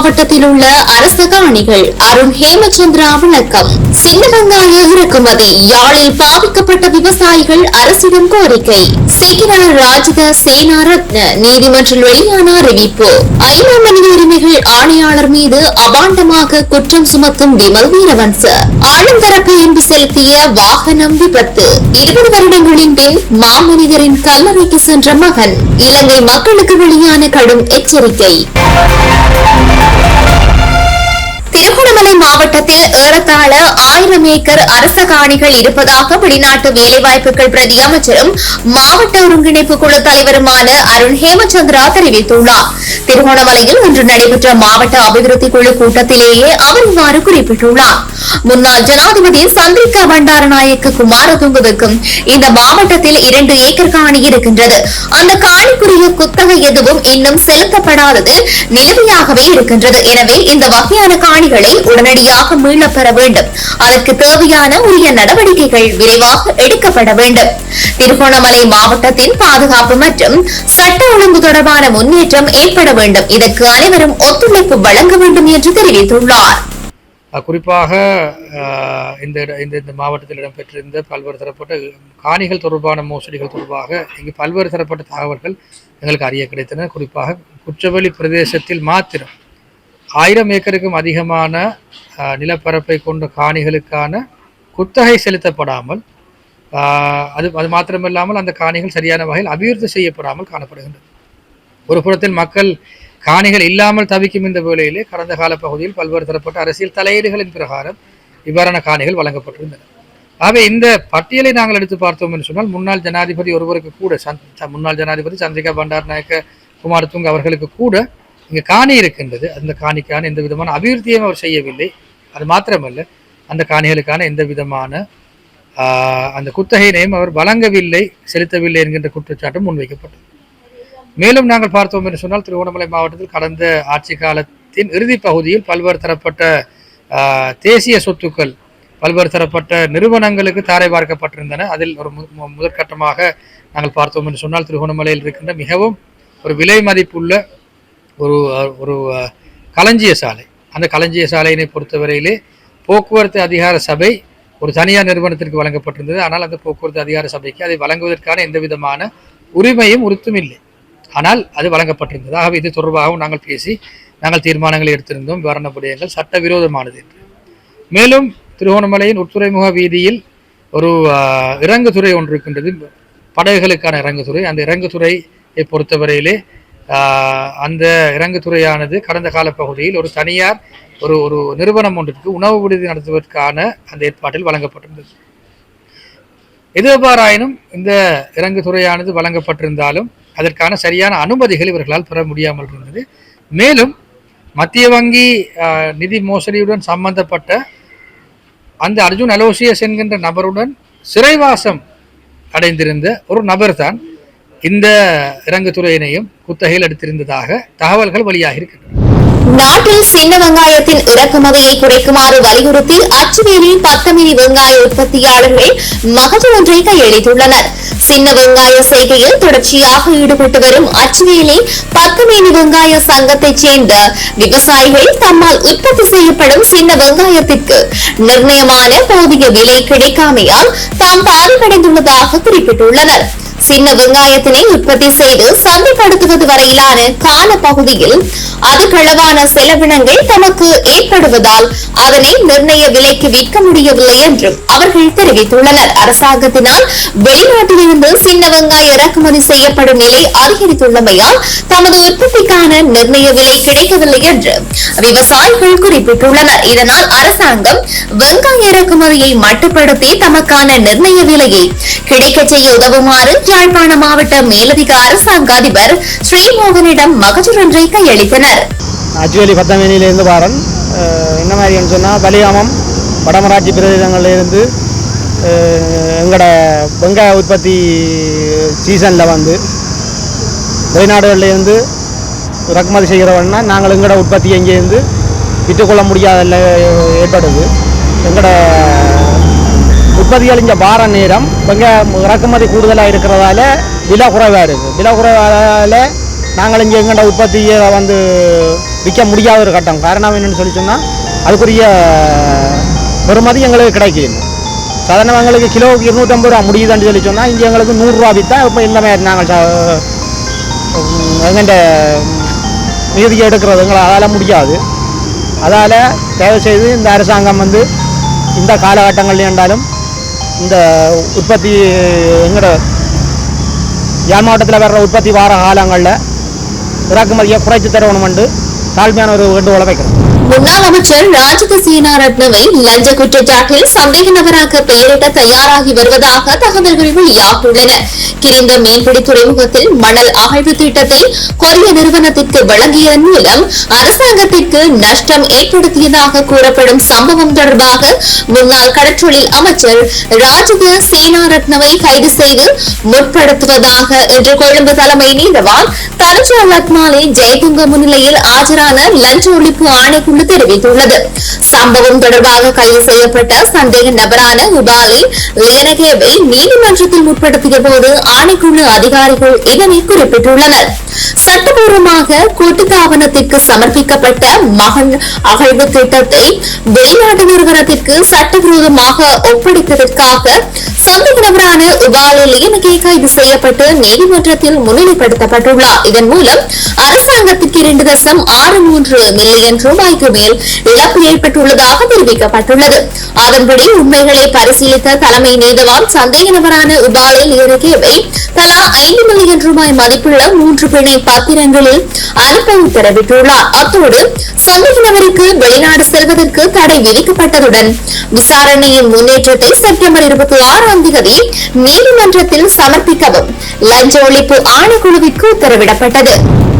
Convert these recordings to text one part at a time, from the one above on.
மாவட்டத்தில் உள்ள அரச காணிகள் அருண் ஹேமச்சந்திரா விளக்கம் சின்ன வெங்காய இறக்குமதி. யாழில் பாதிக்கப்பட்ட விவசாயிகள் அரசிடம் கோரிக்கை. செக்கினார் ராஜித சேனாரத்ன நீதிமன்றில் வெளியான அறிவிப்பு. ஐநா மனித உரிமைகள் ஆணையாளர் மீது அபாண்டமாக குற்றம் சுமத்தும் விமல் வீரவன்ச. ஆளுந்தரப்பு என்று செலுத்திய வாகனம் விபத்து. இருபது வருடங்களின் பின் மாமனிதரின் கல்லறைக்கு சென்ற மகன். இலங்கை மக்களுக்கு வெளியான கடும் எச்சரிக்கை. திருகோணமலை மாவட்டத்தில் ஏறத்தாழ ஆயிரம் ஏக்கர் அரச காணிகள் இருப்பதாக வெளிநாட்டு வேலைவாய்ப்புகள் பிரதி அமைச்சரும் மாவட்ட ஒருங்கிணைப்பு குழு தலைவருமான அருண் ஹேமச்சந்திரா தெரிவித்துள்ளார். திருகோணமலையில் இன்று நடைபெற்ற மாவட்ட அபிவிருத்தி குழு கூட்டத்திலேயே அவர் இவ்வாறு குறிப்பிட்டுள்ளார். முன்னாள் ஜனாதிபதி சந்திரிகா பண்டாரநாயக்க குமாரதுங்கவுக்கும் இந்த மாவட்டத்தில் இரண்டு ஏக்கர் காணி இருக்கின்றது. அந்த காணிக்குரிய குத்தகை எதுவும் இன்னும் செலுத்தப்படாதது நிலுவையாகவே இருக்கின்றது. எனவே இந்த வகையான காணிகளை உடனடியாக மீளப் பெற வேண்டும். அதற்கு தேவையான உரிய நடவடிக்கைகள் விரைவாக எடுக்கப்பட வேண்டும். திருகோணமலை மாவட்டத்தின் பாதுகாப்பு மற்றும் சட்ட ஒழுங்கு தொடர்பான முன்னேற்றம் ஏற்பட வேண்டும். இதற்கு அனைவரும் ஒத்துழைப்பு வழங்க வேண்டும் என்று தெரிவித்துள்ளார். குறிப்பாக இந்த இந்த இந்த மாவட்டத்தில் இடம்பெற்றிருந்த பல்வேறு தரப்பட்ட காணிகள் தொடர்பான மோசடிகள் தொடர்பாக இங்கு பல்வேறு தரப்பட்ட தகவல்கள் எங்களுக்கு அறிய கிடைத்தன. குறிப்பாக குற்றவெளி பிரதேசத்தில் மாத்திரம் ஆயிரம் ஏக்கருக்கும் அதிகமான நிலப்பரப்பை கொண்ட காணிகளுக்கான குத்தகை செலுத்தப்படாமல் அது அது மாத்திரமில்லாமல் அந்த காணிகள் சரியான வகையில் அபிவிருத்தி செய்யப்படாமல் காணப்படுகின்றது. ஒரு புறத்தில் மக்கள் காணிகள் இல்லாமல் தவிக்கும் இந்த வேளையிலே கடந்த கால பகுதியில் பல்வேறு தரப்பட்ட அரசியல் தலையீடுகளின் பிரகாரம் இவ்வாறான காணிகள் வழங்கப்பட்டிருந்தன. ஆகவே இந்த பட்டியலை நாங்கள் எடுத்து பார்த்தோம் என்று சொன்னால் முன்னாள் ஜனாதிபதி ஒருவருக்கு கூட சந்த்- முன்னாள் ஜனாதிபதி சந்திரிகா பண்டார் நாயக்க குமாரதுங்க அவர்களுக்கு கூட இங்கே காணி இருக்கின்றது. அந்த காணிக்கான எந்த விதமான அபிவிருத்தியும் அவர் செய்யவில்லை. அது மாத்திரமல்ல அந்த காணிகளுக்கான எந்த விதமான அந்த குத்தகையினையும் அவர் வழங்கவில்லை செலுத்தவில்லை என்கின்ற குற்றச்சாட்டும் முன்வைக்கப்பட்டது. மேலும் நாங்கள் பார்த்தோம் என்று சொன்னால் திருவண்ணாமலை மாவட்டத்தில் கடந்த ஆட்சி காலத்தின் இறுதி பகுதியில் பல்வேறு தரப்பட்ட தேசிய சொத்துக்கள் பல்வேறு தரப்பட்ட நிறுவனங்களுக்கு தாரை பார்க்கப்பட்டிருந்தன. அதில் ஒரு மு- முதற்கட்டமாக நாங்கள் பார்த்தோம் என்று சொன்னால் திருகோணமலையில் இருக்கின்ற மிகவும் ஒரு விலை மதிப்புள்ள ஒரு ஒரு களஞ்சிய சாலை. அந்த களஞ்சிய சாலையினை பொறுத்தவரையிலே போக்குவரத்து அதிகார சபை ஒரு தனியார் நிறுவனத்திற்கு வழங்கப்பட்டிருந்தது. ஆனால் அந்த போக்குவரத்து அதிகார சபைக்கு அதை வழங்குவதற்கான எந்த விதமான உரிமையும் உறுத்தும் இல்லை. ஆனால் அது வழங்கப்பட்டிருந்தது. ஆகவே இது தொடர்பாகவும் நாங்கள் பேசி நாங்கள் தீர்மானங்களை எடுத்திருந்தோம். விவரண விடயங்கள் சட்டவிரோதமானது என்று. மேலும் திருகோணமலையின் உட்துறைமுக வீதியில் ஒரு இறங்குதுறை ஒன்று இருக்கின்றது. படகுகளுக்கான இறங்குதுறை. அந்த இறங்குதுறையை பொறுத்தவரையிலே அந்த இறங்குதுறையானது கடந்த கால பகுதியில் ஒரு தனியார் ஒரு ஒரு நிறுவனம் ஒன்றிற்கு உணவு விடுதி நடத்துவதற்கான அந்த ஏற்பாட்டில் வழங்கப்பட்டிருந்தது. எதுவாறாயினும் இந்த இறங்குதுறையானது வழங்கப்பட்டிருந்தாலும் அதற்கான சரியான அனுமதிகள் இவர்களால் பெற முடியாமல் இருந்தது. மேலும் மத்திய வங்கி நிதி மோசடியுடன் சம்பந்தப்பட்ட அந்த அர்ஜுன் அலோசியஸ் என்கின்ற நபருடன் சிறைவாசம் அடைந்திருந்த ஒரு நபர் தான் இந்த இறங்குதுறையினையும் குத்தகையில் எடுத்திருந்ததாக தகவல்கள் வெளியாகி இருக்கின்றன. நாட்டில் சின்ன வெங்காயத்தின் இறக்குமதியை குறைக்குமாறு வலியுறுத்தி அச்சுவேலில் பத்தமினி வெங்காய உற்பத்தியாளர்கள் மகஜர் ஒன்றை கையளித்துள்ளனர். சின்ன வெங்காய செய்கையில் தொடர்ச்சியாக ஈடுபட்டு வரும் அச்சுவேலி பத்தமேனி வெங்காய சங்கத்தைச் சேர்ந்த விவசாயிகள் தம்மால் உற்பத்தி செய்யப்படும் சின்ன வெங்காயத்திற்கு நிர்ணயமான போதிய விலை கிடைக்காமையால் தாம் பாதிப்படைந்துள்ளதாக குறிப்பிட்டுள்ளனர். சின்ன வெங்காயத்தினை உற்பத்தி செய்து சந்தைப்படுத்துவது வரையிலான கால பகுதியில் அதிகளவான செலவினங்கள் தமக்கு ஏற்படுவதால் அதனை நிர்ணய விலைக்கு விற்க முடியவில்லை என்றும் அவர்கள் தெரிவித்துள்ளனர். அரசாங்கத்தினால் வெளிநாட்டிலிருந்து சின்ன வெங்காய இறக்குமதி செய்யப்படும் நிலை அதிகரித்துள்ளமையால் தமது உற்பத்திக்கான நிர்ணய விலை கிடைக்கவில்லை என்று விவசாயிகள் குறிப்பிட்டுள்ளனர். இதனால் அரசாங்கம் வெங்காய இறக்குமதியை மட்டுப்படுத்தி தமக்கான நிர்ணய விலையை கிடைக்கச் செய்ய உதவுமாறு யாழ்ப்பாண மாவட்ட மேலதிக அரசாங்க அதிபர் ஸ்ரீமோகனிடம் மகஜரொன்றை கையளித்தனர். அச்சுவேலி பத்தமேனியிலிருந்து வாரன் என்ன மாதிரின்னு சொன்னால் பலியாமம் வடமராட்சி பிரதேசங்கள்லேருந்து எங்களோட வெங்காய உற்பத்தி சீசனில் வந்து வெளிநாடுகள்லேருந்து இறக்குமதி செய்கிறவன்னா நாங்கள் எங்களோட உற்பத்தி எங்கேருந்து விற்றுக்கொள்ள முடியாத ஏற்படுது எங்களோட உற்பத்திகள் இங்கே வார நேரம் இங்கே இறக்குமதி கூடுதலாக இருக்கிறதால விலை குறைவாக இருக்குது விலை குறைவால நாங்கள் இங்கே எங்களோட உற்பத்தியை வந்து விற்க முடியாத ஒரு கட்டம். காரணம் என்னென்னு சொல்லி சொன்னால் அதுக்குரிய பெறுமதி எங்களுக்கு கிடைக்கும் சாதாரண எங்களுக்கு கிலோ இருநூற்றம்பது ரூபா முடியுதுன்னு சொல்லி சொன்னால் இங்கே எங்களுக்கு நூறுரூவா விற்றா இப்போ இந்த மாதிரி நாங்கள் எங்கெண்ட மீதியை எடுக்கிறது எங்களை அதால் முடியாது. அதால் தயவு செய்து இந்த அரசாங்கம் வந்து இந்த காலகட்டங்கள்ல என்றாலும் இந்த உற்பத்தி எங்களோட யாழ் மாவட்டத்தில் வர்ற உற்பத்தி வார காலங்களில் இறக்குமதியை குறைச்சி தரணுமெண்டு தாழ்மையான ஒரு வேண்டுகோளை வைக்கிறோம். முன்னாள் அமைச்சர் ராஜித சீனா ரத்னவை லஞ்ச குற்றச்சாட்டில் சந்தேக நபராக பெயரிட தயாராகி வருவதாக தகவல்கள் வெளியாகியுள்ளன. கிரிந்த மீன்பிடி துறைமுகத்தில் மணல் அகழ்வு திட்டத்தை கொரிய நிறுவனத்திற்கு வழங்கியதன் மூலம் அரசாங்கத்திற்கு நஷ்டம் ஏற்படுத்தியதாக கூறப்படும் சம்பவம் தொடர்பாக முன்னாள் கடற்றொழில் அமைச்சர் ராஜித சேனாரத்னவை கைது செய்து முற்படுத்துவதாக இன்று கொழும்பு தலைமை நீதவான் தனுஜா லக்மாலே ஜெயதுங்க முன்னிலையில் ஆஜரான லஞ்ச ஒழிப்பு ஆணைக்குழு என்று தெரிவித்துள்ளது. சம்பவம் தொடர்பாக கைது செய்யப்பட்ட சந்தேக நபரான உபாலி லேனகேவை நீதிமன்றத்தில் முற்படுத்திய போது ஆணைக்குழு அதிகாரிகள் இதனை குறிப்பிட்டுள்ளனர். சட்டபூர்வமாக கூட்டுத்தாபனத்திற்கு சமர்ப்பிக்கப்பட்ட மகன் அகழ்வு திட்டத்தை வெளிநாட்டு நிறுவனத்திற்கு சட்டவிரோதமாக ஒப்படைத்ததற்காக சந்தேக நபரான உபாலி லியனகே கைது செய்யப்பட்டு நீதிமன்றத்தில் முன்னிலைப்படுத்தப்பட்டுள்ளார். இதன் மூலம் அரசாங்கத்திற்கு இரண்டு தசம் ஆறு மூன்று மில்லியன் ரூபாய்க்கு மேல் இழப்பு ஏற்பட்டுள்ளதாக தெரிவிக்கப்பட்டுள்ளது. அதன்படி உண்மைகளை பரிசீலித்த தலைமை நீதவான் சந்தேக நபரான உபாலில் இறக்கியவை தலா ஐந்து மில்லியன் ரூபாய் மதிப்புள்ள மூன்று பிணை பத்திரங்களில் அனுப்ப உத்தரவிட்டுள்ளார் அத்தோடு சந்தேக நபருக்கு வெளிநாடு செல்வதற்கு தடை விதிக்கப்பட்டதுடன் விசாரணையின் முன்னேற்றத்தை செப்டம்பர் இருபத்தி ஆறாம் தேதி நீதிமன்றத்தில் சமர்ப்பிக்கவும் லஞ்ச ஒழிப்பு ஆணைக்குழுவிற்கு உத்தரவிடப்பட்டது.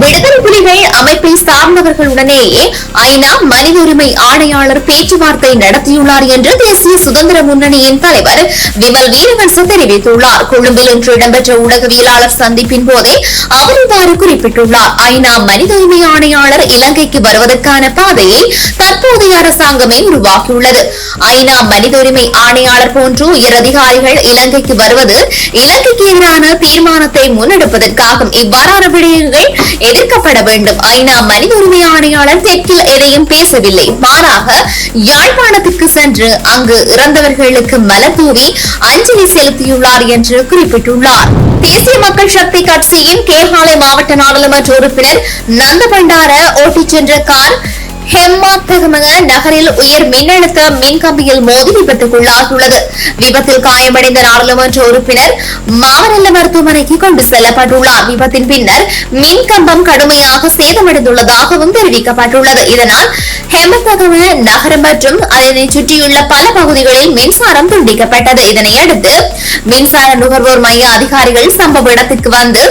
விடுதலை புலிகள் அமைப்பை சார்ந்தவர்களுடனேயே ஐநா மனித உரிமை ஆணையாளர் பேச்சுவார்த்தை நடத்தியுள்ளார் என்று தேசிய சுதந்திர முன்னணியின் தலைவர் விமல் வீரவன்ச தெரிவித்துள்ளார். கொழும்பில் இன்று இடம்பெற்ற ஊடகவியலாளர் சந்திப்பின் போதே அவர் இவ்வாறு குறிப்பிட்டுள்ளார். ஐநா மனித உரிமை ஆணையாளர் இலங்கைக்கு வருவதற்கான பாதையை தற்போதைய அரசாங்கமே உருவாக்கியுள்ளது. ஐநா மனித உரிமை ஆணையாளர் போன்று உயரதிகாரிகள் இலங்கைக்கு வருவது இலங்கைக்கு எதிரான தீர்மானத்தை முன்னெடுப்பதற்காகும். இவ்வாறான விடயங்கள் எதிர்க்கப்பட வேண்டும். ஐநா மனித உரிமை ஆணையாளர் தெற்கில் எதையும் பேசவில்லை. மாறாக யாழ்ப்பாணத்திற்கு சென்று அங்கு இறந்தவர்களுக்கு மலர்தூவி அஞ்சலி செலுத்தியுள்ளார் என்று குறிப்பிட்டுள்ளார். தேசிய மக்கள் சக்தி கட்சியின் கேகாலை மாவட்ட நாடாளுமன்ற உறுப்பினர் நந்த பண்டார ஓட்டிச் சென்ற கார் ஹெம்மாத்தகமக நகரில் உயர் மின்னழுத்த மின்கம்பியில் மோதி விபத்துக்குள்ளாகியுள்ளது விபத்தில் காயமடைந்த நாடாளுமன்ற உறுப்பினர் மாவனல்ல மருத்துவமனைக்கு கொண்டு செல்லப்பட்டுள்ளார். விபத்தின் பின்னர் மின்கம்பம் கடுமையாக சேதமடைந்துள்ளதாகவும் தெரிவிக்கப்பட்டுள்ளது. இதனால் ஹெமத்தகம நகரம் மற்றும் அதனை சுற்றியுள்ள பல பகுதிகளில் மின்சாரம் துண்டிக்கப்பட்டது. இதனையடுத்து மின்சார நுகர்வோர் மைய அதிகாரிகள் சம்பவ இடத்துக்கு வந்து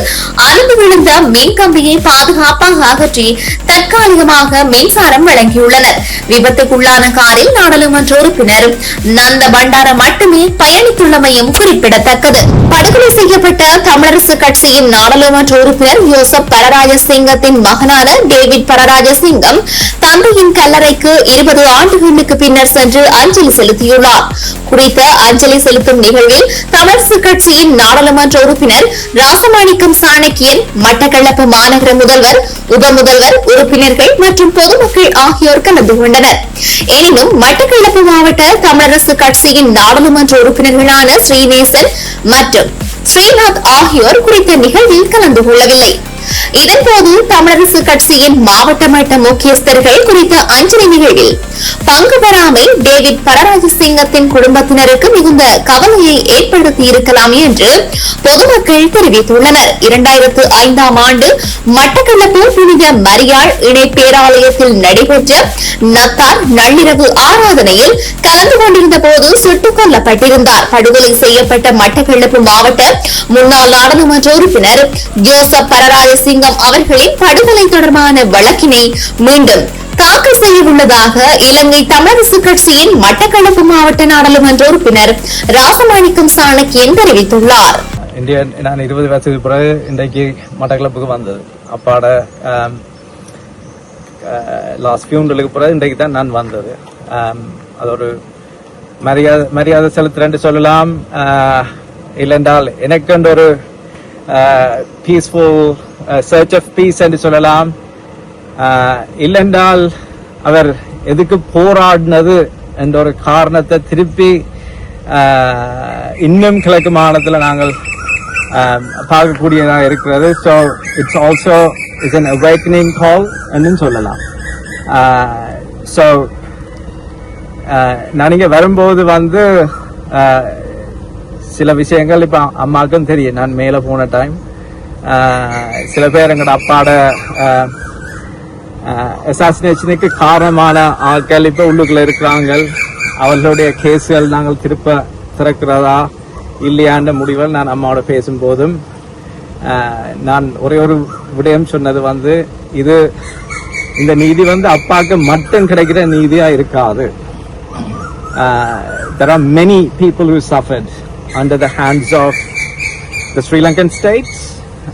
அறுந்து விழுந்த மின்கம்பியை பாதுகாப்பாக அகற்றி தற்காலிகமாக மின்சாரம் வழங்கியுள்ளனர். விபத்துக்குள்ளான காரில் நாடாளுமன்ற உறுப்பினர் நந்த பண்டார மட்டுமே பயணித்துள்ளமையும் குறிப்பிடத்தக்கது. படுகொலை செய்யப்பட்ட தமிழரசு கட்சியின் நாடாளுமன்ற உறுப்பினர் யோசப் பரராஜசிங்கத்தின் மகனான டேவிட் பரராஜசிங்கம் தந்தையின் கல்லறைக்கு இருபது ஆண்டுகளுக்கு பின்னர் சென்று அஞ்சலி செலுத்தியுள்ளார். குறித்த அஞ்சலி செலுத்தும் நிகழ்வில் தமிழரசு கட்சியின் நாடாளுமன்ற உறுப்பினர் ராசமாணிக்கம் சாணக்கியன் மட்டக்களப்பு மாநகர முதல்வர் உப முதல்வர் உறுப்பினர்கள் மற்றும் பொதுமக்கள் ஆகியோர் கலந்து கொண்டனர் எனினும் மட்டக்களப்பு மாவட்ட தமிழரசு கட்சியின் நாடாளுமன்ற உறுப்பினர்களான ஸ்ரீநேசன் மற்றும் ஸ்ரீநாத் ஆகியோர் குறித்த நிகழ்வில் கலந்து கொள்ளவில்லை. இதன்போது தமிழரசு கட்சியின் மாவட்ட மட்ட முக்கியஸ்தர்கள் குறித்த அஞ்சலி நிகழ்வில் பங்கு பெறாமை டேவிட் பரராஜ சிங்கத்தின் குடும்பத்தினருக்கு மிகுந்த கவலையை ஏற்படுத்தி இருக்கலாம் என்று பொதுமக்கள் தெரிவித்துள்ளனர். இரண்டாயிரத்து ஐந்தாம் ஆண்டு மட்டக்களப்பு புனித மரியாள் இணை பேராலயத்தில் நடைபெற்ற நத்தார் நள்ளிரவு ஆராதனையில் கலந்து கொண்டிருந்த போது சுட்டுக் கொல்லப்பட்டிருந்தார். படுகொலை செய்யப்பட்ட மட்டக்களப்பு மாவட்ட முன்னாள் நாடாளுமன்ற உறுப்பினர் ஜோசப் பரராஜ பரராஜசிங்கம் அவர்களின் படுகொலை தொடர்பான வழக்கினை மீண்டும் தாக்கல் செய்ய உள்ளதாக இலங்கை தமிழரசு கட்சியின் மட்டக்களப்பு மாவட்ட நாடாளுமன்ற உறுப்பினர் ராசமாணிக்கம் சாணக்கியன் தெரிவித்துள்ளார். இந்தியா நான் இருபது வருஷத்துக்கு பிறகு இன்றைக்கு மட்டக்களப்புக்கு வந்தது. அப்பாட லாஸ்ட் ஃபியூண்டலுக்கு பிறகு இன்றைக்கு தான் நான் வந்தது. அது ஒரு மரியாதை மரியாதை செலுத்துறேன்னு சொல்லலாம். ஆஹ், இல்லைன்றால் எனக்கு ஒரு பீஸ்ஃபுல் சர்ச் ஆஃப் பீஸ் என்று சொல்லலாம். Uh, இல்லென்றால் அவர் எதுக்கு போராடினது என்ற ஒரு காரணத்தை திருப்பி uh, இன்னும் கிழக்கு மாநிலத்தில் நாங்கள் um, பார்க்கக்கூடியதாக இருக்கிறது. So it's also it's an awakening call என்று சொல்லலாம். Uh, ஸோ நான் இங்கே வரும்போது வந்து சில விஷயங்கள் இப்போ அம்மாவுக்கும் தெரியும். நான் மேலே போன டைம் சில பேர் எங்களோட அப்பாட அசாசினேஷனுக்கு காரணமான ஆட்கள் இப்போ உள்ளுக்குள்ள இருக்கிறாங்க அவர்களுடைய கேஸுகள் நாங்கள் திருப்ப திறக்கிறதா இல்லையான்ற முடிவில் நான் அம்மாவோட பேசும்போதும் நான் ஒரே ஒரு விடயம் சொன்னது வந்து இது இந்த நீதி வந்து அப்பாவுக்கு மட்டும் கிடைக்கிற நீதியாக இருக்காது there are many people who suffered under the hands of the Sri Lankan states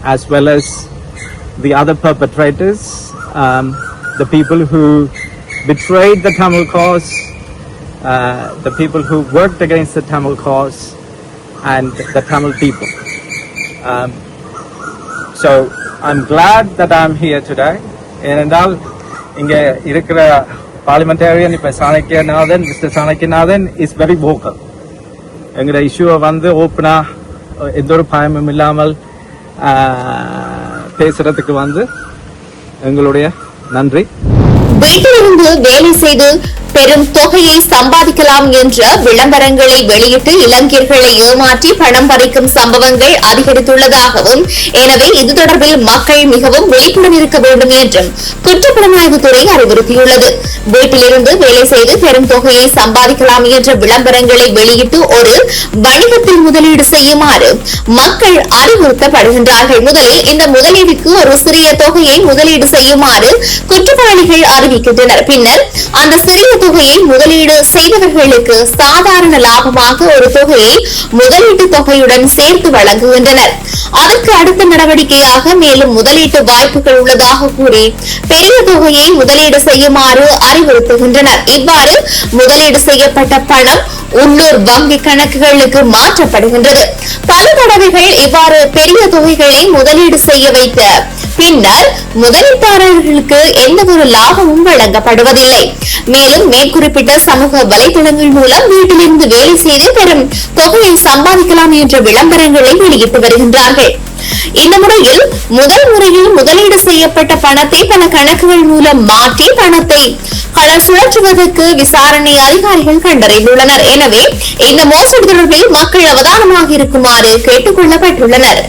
as well as the other perpetrators, um, the people who betrayed the Tamil cause, uh, the people who worked against the Tamil cause, and the Tamil people. Um, so I'm glad that I'm here today. ஏனென்றால் இங்க இருக்கிற parliamentarian இப்ப Chanakyanathan mister Chanakyanathan is very vocal எங்களோட இஷ்யூவை வந்து ஓப்பனா எந்த ஒரு பயமும் இல்லாமல் ஆஹ், பேசுறதுக்கு வந்து எங்களுடைய நன்றி. வீட்டிலிருந்து வேலை செய்து பெரும் தொகையை சம்பாதிக்கலாம் என்ற விளம்பரங்களை வெளியிட்டு இளைஞர்களை ஏமாற்றி பணம் பறிக்கும் சம்பவங்கள் அதிகரித்துள்ளதாகவும் எனவே இது தொடர்பில் மக்கள் மிகவும் விழிப்புடன் இருக்க வேண்டும் என்றும் குற்றப்புலனாய்வுத்துறை அறிவுறுத்தியுள்ளது. வீட்டிலிருந்து வேலை செய்து பெரும் தொகையை சம்பாதிக்கலாம் என்ற விளம்பரங்களை வெளியிட்டு ஒரு வணிகத்தில் முதலீடு செய்யுமாறு மக்கள் அறிவுறுத்தப்படுகின்றார்கள். முதலில் இந்த முதலீடுக்கு ஒரு சிறிய தொகையை முதலீடு செய்யுமாறு குற்றவாளிகள் அறிவிக்கின்றனர். பின்னர் அந்த சிறிய தொகையை முதலீடு செய்தவர்களுக்கு சாதாரண லாபமாக ஒரு தொகையை முதலீட்டு தொகையுடன் சேர்த்து வழங்குகின்றனர். அதற்கு அடுத்த நடவடிக்கையாக மேலும் முதலீட்டு வாய்ப்புகள் உள்ளதாக கூறி பெரிய தொகையை முதலீடு செய்யுமாறு அறிவுறுத்துகின்றனர். இவ்வாறு முதலீடு செய்யப்பட்ட பணம் உள்ளூர் வங்கி கணக்குகளுக்கு மாற்றப்படுகின்றது. பல தடவைகள் இவ்வாறு பெரிய தொகைகளை முதலீடு செய்ய வைத்த பின்னர் முதலீட்டாளர்களுக்கு எந்த ஒரு லாபமும் வழங்கப்படுவதில்லை. மேலும் மேற்குறிப்பிட்ட சமூக வலைதளங்கள் மூலம் வீட்டிலிருந்து வேலை செய்து பெரும் தொகையை சம்பாதிக்கலாம் என்ற விளம்பரங்களை வெளியிட்டு வருகின்றார்கள். இந்த முறையில் முதல் முறையில் முதலீடு செய்யப்பட்ட பணத்தை பல கணக்குகள் மூலம் மாற்றி பணத்தை கலர் சுழற்றுவதற்கு விசாரணை அதிகாரிகள் கண்டறிந்துள்ளனர். எனவே இந்த மோசடி தொடர்பில் மக்கள் அவதானமாக இருக்குமாறு கேட்டுக்கொள்ளப்பட்டுள்ளனர்